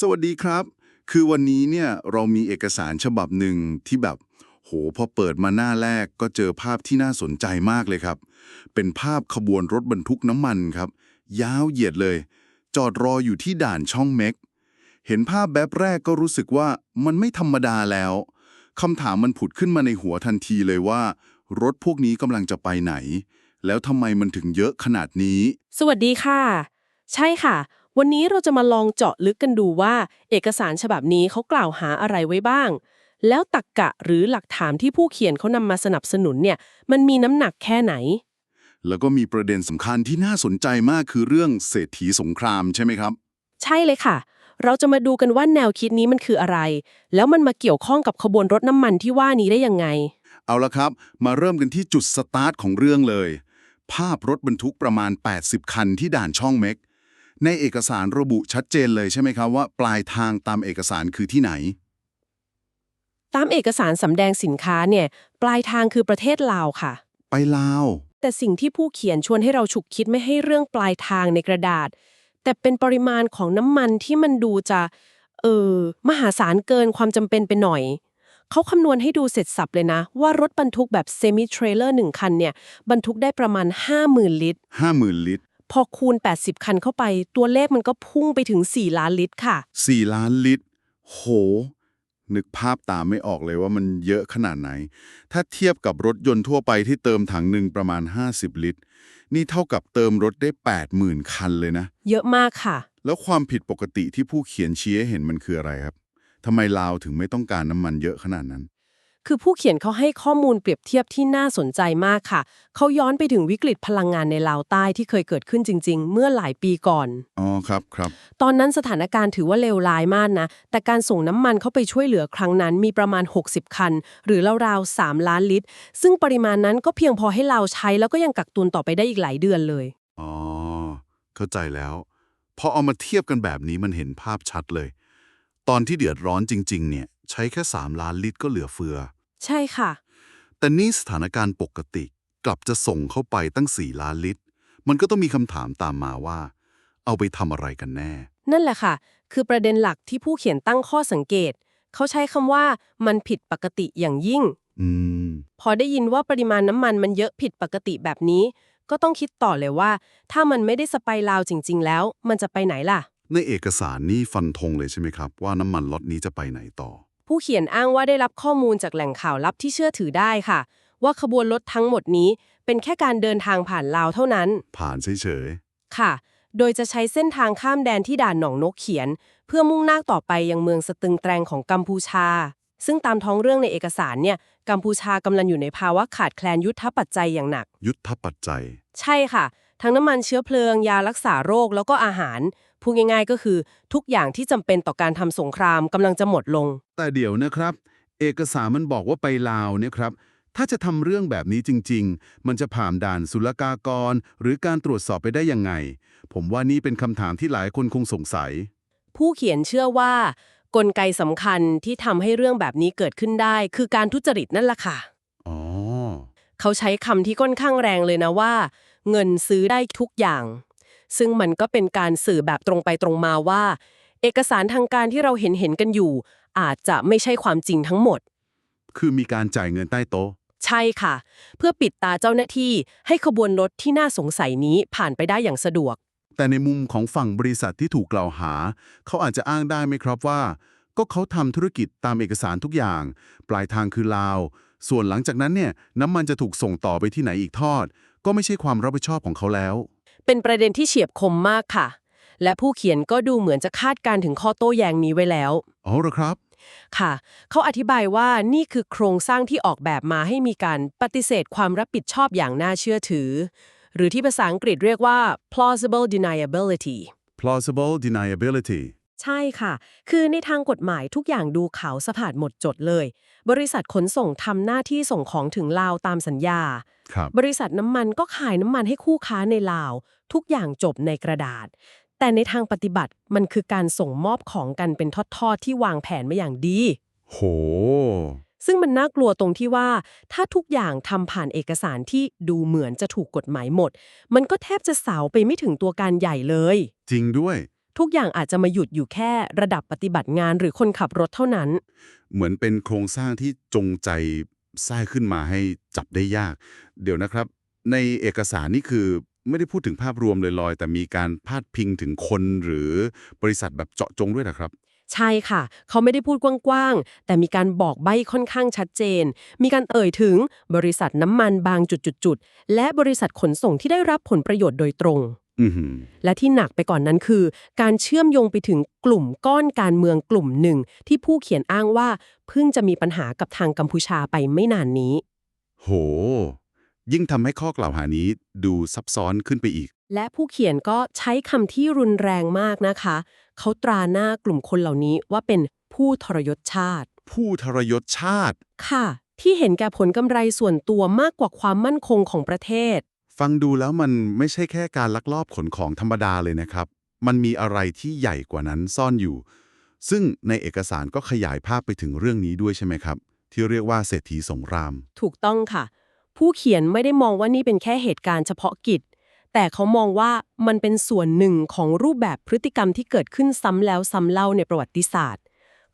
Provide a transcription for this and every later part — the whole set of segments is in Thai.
สวัสดีครับ คือวันนี้เนี่ยเรามีเอกสารฉบับหนึ่งที่แบบ โหพอเปิดมาหน้าแรกก็เจอภาพที่น่าสนใจมากเลยครับ เป็นภาพขบวนรถบรรทุกน้ำมันครับ ยาวเหยียดเลย จอดรออยู่ที่ด่านช่องเม็ก เห็นภาพแบบแรกก็รู้สึกว่ามันไม่ธรรมดาแล้วคำถามมันผุดขึ้นมาในหัวทันทีเลยว่า รถพวกนี้กำลังจะไปไหน แล้วทำไมมันถึงเยอะขนาดนี้ สวัสดีค่ะ ใช่ค่ะ วันนี้เราจะมาลองเจาะลึกกันดูว่า เอกสารฉบับนี้เขากล่าวหาอะไรไว้บ้าง แล้วตักกะหรือหลักฐานที่ผู้เขียนเขานำมาสนับสนุนเนี่ย มันมีน้ำหนักแค่ไหน แล้วก็มีประเด็นสำคัญที่น่าสนใจมากคือเรื่องเศรษฐีสงครามใช่ไหมครับ ใช่เลยค่ะ เราจะมาดูกันว่าแนวคิดนี้มันคืออะไร แล้วมันมาเกี่ยวข้องกับขบวนรถน้ำมันที่ว่านี้ได้ยังไง เอาละครับ มาเริ่มกันที่จุดสตาร์ทของเรื่องเลย ภาพรถบรรทุกประมาณ 80 คันที่ด่านช่องเม็ก ในเอกสารระบุชัดเจนเลยใช่ไหมครับว่าปลายทางตามเอกสารคือที่ไหน ตามเอกสารสำแดงสินค้าเนี่ย ปลายทางคือประเทศลาวค่ะ ไปลาว แต่สิ่งที่ผู้เขียนชวนให้เราฉุกคิดไม่ให้เรื่องปลายทางในกระดาษ แต่เป็นปริมาณของน้ำมันที่มันดูจะเออมหาศาลเกินความจำเป็นไปหน่อยเขาคำนวณให้ดูเสร็จสับเลยนะ ว่ารถบรรทุกแบบเซมิเทรลเลอร์หนึ่งคันเนี่ย บรรทุกได้ประมาณ 50,000 ลิตร 50,000 ลิตร พอคูณ 80 คันเข้าไป ตัวเลขมันก็พุ่งไปถึง 4 ล้านลิตรค่ะ 4 ล้านลิตร โห นึกภาพตามไม่ออกเลยว่ามันเยอะขนาดไหน ถ้าเทียบกับรถยนต์ทั่วไปที่เติมถังหนึ่งประมาณ 50 ลิตร นี่เท่ากับเติมรถได้ 80,000 คันเลยนะ เยอะมากค่ะ แล้วความผิดปกติที่ผู้เขียนชี้ให้เห็นมันคืออะไรครับทำไมลาวถึงไม่ต้องการน้ำมันเยอะขนาดนั้น คือผู้เขียนเขาให้ข้อมูลเปรียบเทียบที่น่าสนใจมากค่ะ เขาย้อนไปถึงวิกฤตพลังงานในลาวใต้ที่เคยเกิดขึ้นจริง ๆ เมื่อหลายปีก่อน อ๋อครับครับ ตอนนั้นสถานการณ์ถือว่าเลวร้ายมากนะ แต่การส่งน้ำมันเข้าไปช่วยเหลือครั้งนั้นมีประมาณ 60 คัน หรือราวๆ3ล้านลิตร ซึ่งปริมาณนั้นก็เพียงพอให้เราวใช้แล้วก็ยังกักตุนต่อไปได้อีกหลายเดือนเลย อ๋อ เข้าใจแล้วพอเอามาเทียบกันแบบนี้มันเห็นภาพชัดเลย ตอนที่เดือดร้อนจริง ๆ เนี่ย ใช้แค่ 3 ล้านลิตรก็เหลือเฟือ ใช่ค่ะ แต่นี่สถานการณ์ปกติกลับจะส่งเข้าไปตั้ง 4 ล้านลิตร มันก็ต้องมีคำถามตามมาว่า เอาไปทำอะไรกันแน่ นั่นแหละค่ะ คือประเด็นหลักที่ผู้เขียนตั้งข้อสังเกต เขาใช้คำว่ามันผิดปกติอย่างยิ่ง อืม พอได้ยินว่าปริมาณน้ำมันมันเยอะผิดปกติแบบนี้ ก็ต้องคิดต่อเลยว่า ถ้ามันไม่ได้สไปราวจริง ๆ แล้ว มันจะไปไหนล่ะ ในเอกสารนี่ฟันธงเลยใช่ไหมครับ ว่าน้ำมันล็อตนี้จะไปไหนต่อ ผู้เขียนอ้างว่าได้รับข้อมูลจากแหล่งข่าวลับที่เชื่อถือได้ค่ะ ว่าขบวนรถทั้งหมดนี้ เป็นแค่การเดินทางผ่านลาวเท่านั้น ผ่านเฉยค่ะ โดยจะใช้เส้นทางข้ามแดนที่ด่านหนองนกเขียน เพื่อมุ่งหน้าต่อไปยังเมืองสตึงแตรงของกัมพูชา ซึ่งตามท้องเรื่องในเอกสารเนี่ยกัมพูชากำลังอยู่ในภาวะขาดแคลนยุทธปัจจัยอย่างหนัก ๆ ยุทธปัจจัย ใช่ค่ะ ทั้งน้ำมันเชื้อเพลิง ยารักษาโรคแล้วก็อาหาร พูดง่ายๆ ก็คือทุกอย่างที่จำเป็นต่อการทำสงครามกำลังจะหมดลง แต่เดี๋ยวนะครับ เอกสารมันบอกว่าไปลาวเนี่ยครับ ถ้าจะทำเรื่องแบบนี้จริง ๆ มันจะผ่านด่านศุลกากร หรือการตรวจสอบไปได้ยังไง ผมว่านี่เป็นคำถามที่หลายคนคงสงสัย ผู้เขียนเชื่อว่า กลไกสำคัญที่ทำให้เรื่องแบบนี้เกิดขึ้นได้ คือการทุจริตนั่นแหละค่ะ อ๋อ เขาใช้คำที่ค่อนข้างแรงเลยนะว่า เงินซื้อได้ทุกอย่าง ซึ่งมันก็เป็นการสื่อแบบตรงไปตรงมาว่า เอกสารทางการที่เราเห็นเห็นๆกันอยู่ อาจจะไม่ใช่ความจริงทั้งหมด คือมีการจ่ายเงินใต้โต๊ะ ใช่ค่ะ เพื่อปิดตาเจ้าหน้าที่ให้ขบวนรถที่น่าสงสัยนี้ผ่านไปได้อย่างสะดวก แต่ในมุมของฝั่งบริษัทที่ถูกกล่าวหา เขาอาจจะอ้างได้ไหมครับว่า ก็เขาทำธุรกิจตามเอกสารทุกอย่าง ปลายทางคือลาว ส่วนหลังจากนั้นเนี่ยน้ำมันจะถูกส่งต่อไปที่ไหนอีกทอด ก็ไม่ใช่ความรับผิดชอบของเขาแล้ว เป็นประเด็นที่เฉียบคมมากค่ะ และผู้เขียนก็ดูเหมือนจะคาดการณ์ถึงข้อโต้แย้งนี้ไว้แล้ว อ๋อเหรอครับ ค่ะ เขาอธิบายว่านี่คือโครงสร้างที่ออกแบบมาให้มีการปฏิเสธความรับผิดชอบอย่างน่าเชื่อถือ หรือที่ภาษาอังกฤษเรียกว่า plausible deniability plausible deniability ใช่ค่ะ คือในทางกฎหมายทุกอย่างดูขาวสะพาดหมดจดเลย บริษัทขนส่งทำหน้าที่ส่งของถึงลาวตามสัญญาครั บบริษัทน้ำมันก็ขายน้ำมันให้คู่ค้าในลาว ทุกอย่างจบในกระดาษ แต่ในทางปฏิบัติมันคือการส่งมอบของกันเป็นทอดๆที่วางแผนมาอย่างดี โห ซึ่งมันน่ากลัวตรงที่ว่า ถ้าทุกอย่างทำผ่านเอกสารที่ดูเหมือนจะถูกกฎหมายหมด มันก็แทบจะสาวไปไม่ถึงตัวการใหญ่เลย จริงด้วยทุกอย่างอาจจะมาหยุดอยู่แค่ระดับปฏิบัติงานหรือคนขับรถเท่านั้น เหมือนเป็นโครงสร้างที่จงใจ สร้างขึ้นมาให้จับได้ยาก เดี๋ยวนะครับ ในเอกสารนี่คือไม่ได้พูดถึงภาพรวมเลยลอยๆ แต่มีการพาดพิงถึงคนหรือบริษัทแบบเจาะจงด้วยนะครับ ใช่ค่ะ เขาไม่ได้พูดกว้างๆ แต่มีการบอกใบ้ค่อนข้างชัดเจน มีการเอ่ยถึงบริษัทน้ำมันบางจุดๆ และบริษัทขนส่งที่ได้รับผลประโยชน์โดยตรง และที่หนักไปก่อนนั้นคือ การเชื่อมโยงไปถึงกลุ่มก้อนการเมืองกลุ่มหนึ่ง ที่ผู้เขียนอ้างว่า เพิ่งจะมีปัญหากับทางกัมพูชาไปไม่นานนี้ โห ยิ่งทำให้ข้อกล่าวหานี้ดูซับซ้อนขึ้นไปอีก และผู้เขียนก็ใช้คำที่รุนแรงมากนะคะ เขาตราหน้ากลุ่มคนเหล่านี้ว่าเป็นผู้ทรยศชาติ ผู้ทรยศชาติ ค่ะ ที่เห็นแก่ผลกำไรส่วนตัวมากกว่าความมั่นคงของประเทศ ฟังดูแล้วมันไม่ใช่แค่การลักลอบขนของธรรมดาเลยนะครับ มันมีอะไรที่ใหญ่กว่านั้นซ่อนอยู่ ซึ่งในเอกสารก็ขยายภาพไปถึงเรื่องนี้ด้วยใช่ไหมครับ ที่เรียกว่าเศรษฐีสงคราม ถูกต้องค่ะ ผู้เขียนไม่ได้มองว่านี่เป็นแค่เหตุการณ์เฉพาะกิจ แต่เขามองว่ามันเป็นส่วนหนึ่งของรูปแบบพฤติกรรมที่เกิดขึ้นซ้ำแล้วซ้ำเล่าในประวัติศาสตร์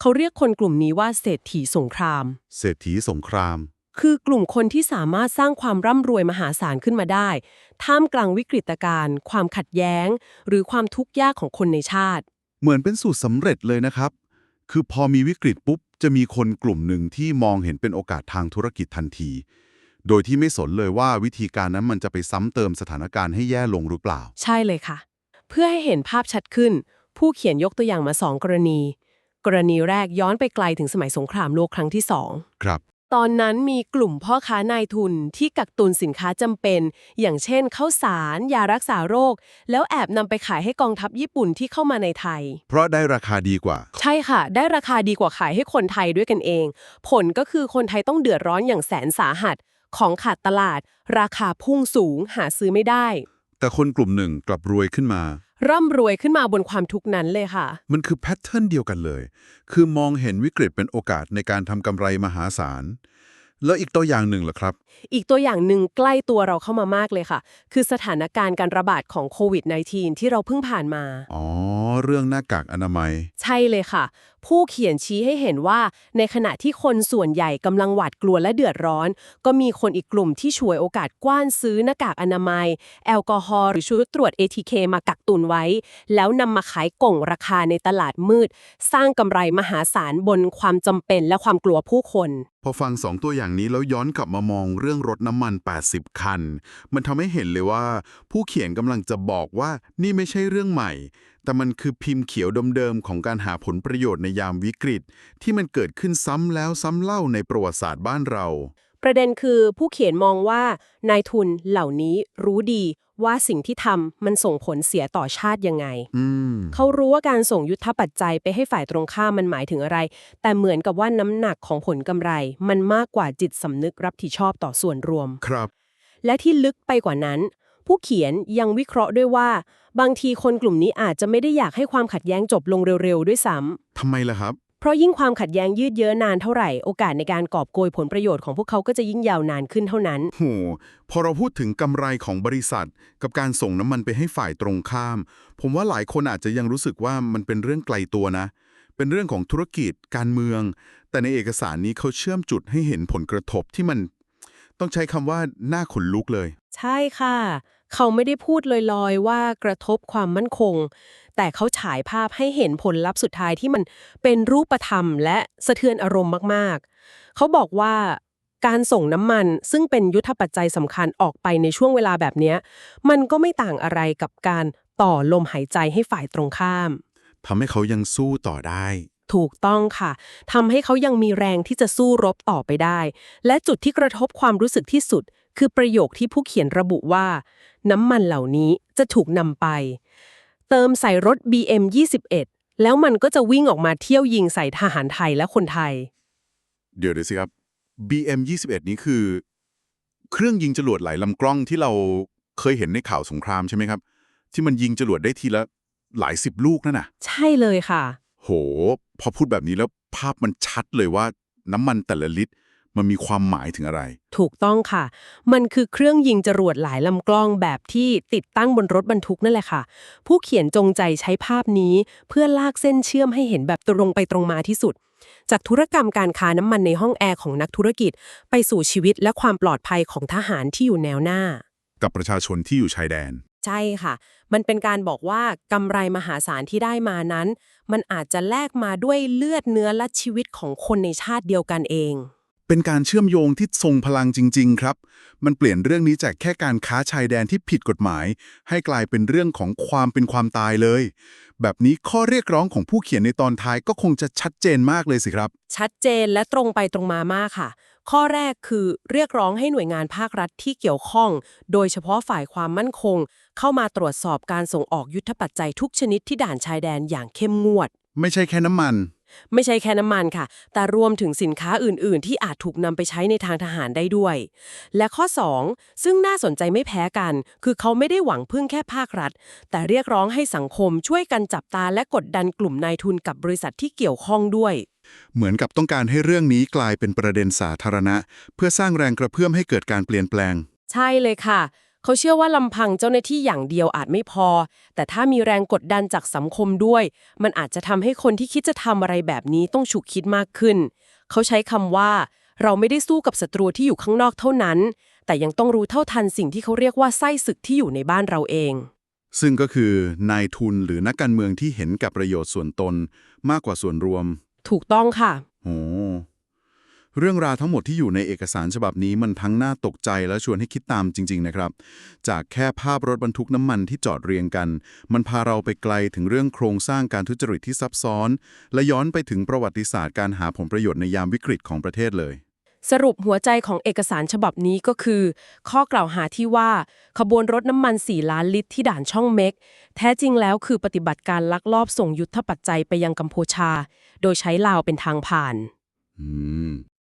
เขาเรียกคนกลุ่มนี้ว่าเศรษฐีสงคราม เศรษฐีสงคราม คือกลุ่มคนที่สามารถสร้างความร่ำรวยมหาศาลขึ้นมาได้ ท่ามกลางวิกฤตการณ์ ความขัดแย้ง หรือความทุกข์ยากของคนในชาติ เหมือนเป็นสูตรสำเร็จเลยนะครับ คือพอมีวิกฤตปุ๊บ จะมีคนกลุ่มหนึ่งที่มองเห็นเป็นโอกาสทางธุรกิจทันที โดยที่ไม่สนเลยว่าวิธีการนั้นมันจะไปซ้ำเติมสถานการณ์ให้แย่ลงหรือเปล่า ใช่เลยค่ะ เพื่อให้เห็นภาพชัดขึ้น ผู้เขียนยกตัวอย่างมาสองกรณี กรณีแรกย้อนไปไกลถึงสมัยสงครามโลกครั้งที่สองครับ ตอนนั้นมีกลุ่มพ่อค้านายทุนที่กักตุนสินค้าจำเป็น อย่างเช่นข้าวสาร ยารักษาโรค แล้วแอบนำไปขายให้กองทัพญี่ปุ่นที่เข้ามาในไทย เพราะได้ราคาดีกว่า ใช่ค่ะ ได้ราคาดีกว่าขายให้คนไทยด้วยกันเอง ผลก็คือคนไทยต้องเดือดร้อนอย่างแสนสาหัส ของขาดตลาด ราคาพุ่งสูงหาซื้อไม่ได้ แต่คนกลุ่มหนึ่งกลับรวยขึ้นมา ร่ำรวยขึ้นมาบนความทุกข์นั้นเลยค่ะ มันคือแพทเทิร์นเดียวกันเลย คือมองเห็นวิกฤตเป็นโอกาสในการทำกำไรมหาศาล แล้วอีกตัวอย่างหนึ่งเหรอครับ อีกตัวอย่างหนึ่งใกล้ตัวเราเข้ามามากเลยค่ะ คือสถานการณ์การระบาดของโควิด -19 ที่เราเพิ่งผ่านมา อ๋อ เรื่องหน้ากากอนามัย ใช่เลยค่ะ ผู้เขียนชี้ให้เห็นว่า ในขณะที่คนส่วนใหญ่กำลังหวาดกลัวและเดือดร้อน ก็มีคนอีกกลุ่มที่ฉวยโอกาสกว้านซื้อหน้ากากอนามัย แอลกอฮอล์หรือชุดตรวจ ATK มากักตุนไว้ แล้วนำมาขายก่งราคาในตลาดมืด สร้างกำไรมหาศาลบนความจำเป็นและความกลัวผู้คนพอฟังสองตัวอย่างนี้แล้วย้อนกลับมามองเรื่องรถน้ำมัน 80 คัน มันทำให้เห็นเลยว่า ผู้เขียนกำลังจะบอกว่านี่ไม่ใช่เรื่องใหม่ แต่มันคือพิมพ์เขียวเดิมๆของการหาผลประโยชน์ในยามวิกฤต ที่มันเกิดขึ้นซ้ำแล้วซ้ำเล่าในประวัติศาสตร์บ้านเรา ประเด็นคือผู้เขียนมองว่านายทุนเหล่านี้รู้ดีว่าสิ่งที่ทำมันส่งผลเสียต่อชาติยังไงอืมเขารู้ว่าการส่งยุทธปัจจัยไปให้ฝ่ายตรงข้ามมันหมายถึงอะไร แต่เหมือนกับว่าน้ำหนักของผลกำไร มันมากกว่าจิตสำนึกรับผิดชอบต่อส่วนรวม ครับ และที่ลึกไปกว่านั้น ผู้เขียนยังวิเคราะห์ด้วยว่า บางทีคนกลุ่มนี้อาจจะไม่ได้อยากให้ความขัดแย้งจบลงเร็วๆ ด้วยซ้ำทำไมล่ะครับ เพราะยิ่งความขัดแย้งยืดเยื้อนานเท่าไหร่โอกาสในการกอบโกยผลประโยชน์ของพวกเขาก็จะยิ่งยาวนานขึ้นเท่านั้น โห พอเราพูดถึงกำไรของบริษัท กับการส่งน้ำมันไปให้ฝ่ายตรงข้าม ผมว่าหลายคนอาจจะยังรู้สึกว่ามันเป็นเรื่องไกลตัวนะ เป็นเรื่องของธุรกิจ การเมือง แต่ในเอกสารนี้เขาเชื่อมจุดให้เห็นผลกระทบที่มัน ต้องใช้คำว่าน่าขนลุกเลย ใช่ค่ะ เขาไม่ได้พูดลอยๆ ว่ากระทบความมั่นคง แต่เขาฉายภาพให้เห็นผลลัพธ์สุดท้ายที่มันเป็นรูปธรรม และสะเทือนอารมณ์มากๆ เขาบอกว่าการส่งน้ำมันซึ่งเป็นยุทธปัจจัยสำคัญออกไปในช่วงเวลาแบบนี้ มันก็ไม่ต่างอะไรกับการต่อลมหายใจให้ฝ่ายตรงข้ามทำให้เขายังสู้ต่อได้ ถูกต้องค่ะทำให้เขายังมีแรงที่จะสู้รบต่อไปได้ และจุดที่กระทบความรู้สึกที่สุด คือประโยคที่ผู้เขียนระบุว่า น้ำมันเหล่านี้จะถูกนำไป เติมใส่รถ BM 21แล้วมันก็จะวิ่งออกมาเที่ยวยิงใส่ทหารไทยและคนไทย เดี๋ยวเดี๋ยวสิครับ BM 21นี้คือ เครื่องยิงจรวดหลายลำกล้องที่เราเคยเห็นในข่าวสงครามใช่ไหมครับ ที่มันยิงจรวดได้ทีละหลายสิบลูกนั่นน่ะ ใช่เลยค่ะ โห พอพูดแบบนี้แล้วภาพมันชัดเลยว่าน้ำมันแต่ละลิตร มันมีความหมายถึงอะไร ถูกต้องค่ะ มันคือเครื่องยิงจรวดหลายลำกล้องแบบที่ติดตั้งบนรถบรรทุกนั่นแหละค่ะ ผู้เขียนจงใจใช้ภาพนี้ เพื่อลากเส้นเชื่อมให้เห็นแบบตรงไปตรงมาที่สุด จากธุรกรรมการค้าน้ำมันในห้องแอร์ของนักธุรกิจ ไปสู่ชีวิตและความปลอดภัยของทหารที่อยู่แนวหน้า กับประชาชนที่อยู่ชายแดน ใช่ค่ะ มันเป็นการบอกว่ากำไรมหาศาลที่ได้มานั้น มันอาจจะแลกมาด้วยเลือดเนื้อและชีวิตของคนในชาติเดียวกันเอง เป็นการเชื่อมโยงที่ทรงพลังจริง ๆ ครับ มันเปลี่ยนเรื่องนี้จากแค่การค้าชายแดนที่ผิดกฎหมาย ให้กลายเป็นเรื่องของความเป็นความตายเลย แบบนี้ข้อเรียกร้องของผู้เขียนในตอนท้ายก็คงจะชัดเจนมากเลยสิครับ ชัดเจนและตรงไปตรงมามากค่ะ ข้อแรกคือเรียกร้องให้หน่วยงานภาครัฐที่เกี่ยวข้อง โดยเฉพาะฝ่ายความมั่นคง เข้ามาตรวจสอบการส่งออกยุทธปัจจัยทุกชนิดที่ด่านชายแดนอย่างเข้มงวด ไม่ใช่แค่น้ำมัน ไม่ใช่แค่น้ำมันค่ะ แต่รวมถึงสินค้าอื่น ๆ ที่อาจถูกนำไปใช้ในทางทหารได้ด้วย และข้อ 2 ซึ่งน่าสนใจไม่แพ้กัน คือเขาไม่ได้หวังพึ่งแค่ภาครัฐ แต่เรียกร้องให้สังคมช่วยกันจับตาและกดดันกลุ่มนายทุนกับบริษัทที่เกี่ยวข้องด้วย เหมือนกับต้องการให้เรื่องนี้กลายเป็นประเด็นสาธารณะ เพื่อสร้างแรงกระเพื่อมให้เกิดการเปลี่ยนแปลง ใช่เลยค่ะ เขาเชื่อว่าลำพังเจ้าหน้าที่อย่างเดียวอาจไม่พอ แต่ถ้ามีแรงกดดันจากสังคมด้วย มันอาจจะทำให้คนที่คิดจะทำอะไรแบบนี้ต้องฉุกคิดมากขึ้น เขาใช้คำว่า เราไม่ได้สู้กับศัตรูที่อยู่ข้างนอกเท่านั้น แต่ยังต้องรู้เท่าทันสิ่งที่เขาเรียกว่าไส้ศึกที่อยู่ในบ้านเราเอง ซึ่งก็คือนายทุนหรือนักการเมืองที่เห็นกับประโยชน์ส่วนตนมากกว่าส่วนรวม ถูกต้องค่ะโห เรื่องราวทั้งหมดที่อยู่ในเอกสารฉบับนี้มันทั้งน่าตกใจและชวนให้คิดตามจริง ๆ นะครับ จากแค่ภาพรถบรรทุกน้ำมันที่จอดเรียงกัน มันพาเราไปไกลถึงเรื่องโครงสร้างการทุจริตที่ซับซ้อน และย้อนไปถึงประวัติศาสตร์การหาผลประโยชน์ในยามวิกฤตของประเทศเลย สรุปหัวใจของเอกสารฉบับนี้ก็คือ ข้อกล่าวหาที่ว่า ขบวนรถน้ำมัน 4 ล้านลิตรที่ด่านช่องเม็ก แท้จริงแล้วคือปฏิบัติการลักลอบส่งยุทธปัจจัยไปยังกัมพูชา โดยใช้ลาวเป็นทางผ่าน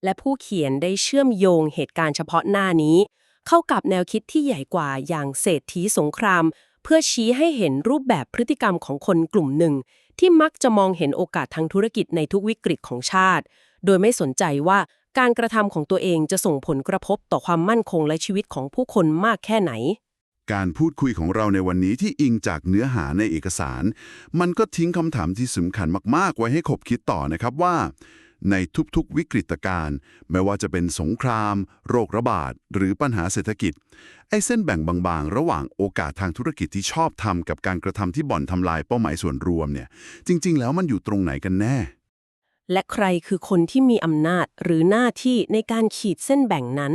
และผู้เขียนได้เชื่อมโยงเหตุการณ์เฉพาะหน้านี้ เข้ากับแนวคิดที่ใหญ่กว่าอย่างเศรษฐีสงคราม เพื่อชี้ให้เห็นรูปแบบพฤติกรรมของคนกลุ่มหนึ่ง ที่มักจะมองเห็นโอกาสทางธุรกิจในทุกวิกฤตของชาติ โดยไม่สนใจว่าการกระทำของตัวเองจะส่งผลกระทบต่อความมั่นคงและชีวิตของผู้คนมากแค่ไหน การพูดคุยของเราในวันนี้ที่อิงจากเนื้อหาในเอกสาร มันก็ทิ้งคำถามที่สำคัญมากๆ ไว้ให้ขบคิดต่อนะครับว่า ในทุกๆวิกฤตการณ์ไม่ว่าจะเป็นสงคราม โรคระบาด หรือปัญหาเศรษฐกิจ ไอ้เส้นแบ่งบางๆ ระหว่างโอกาสทางธุรกิจที่ชอบทำกับการกระทำที่บ่อนทำลายเป้าหมายส่วนรวมเนี่ย จริง ๆ แล้วมันอยู่ตรงไหนกันแน่ และใครคือคนที่มีอำนาจหรือหน้าที่ในการขีดเส้นแบ่งนั้น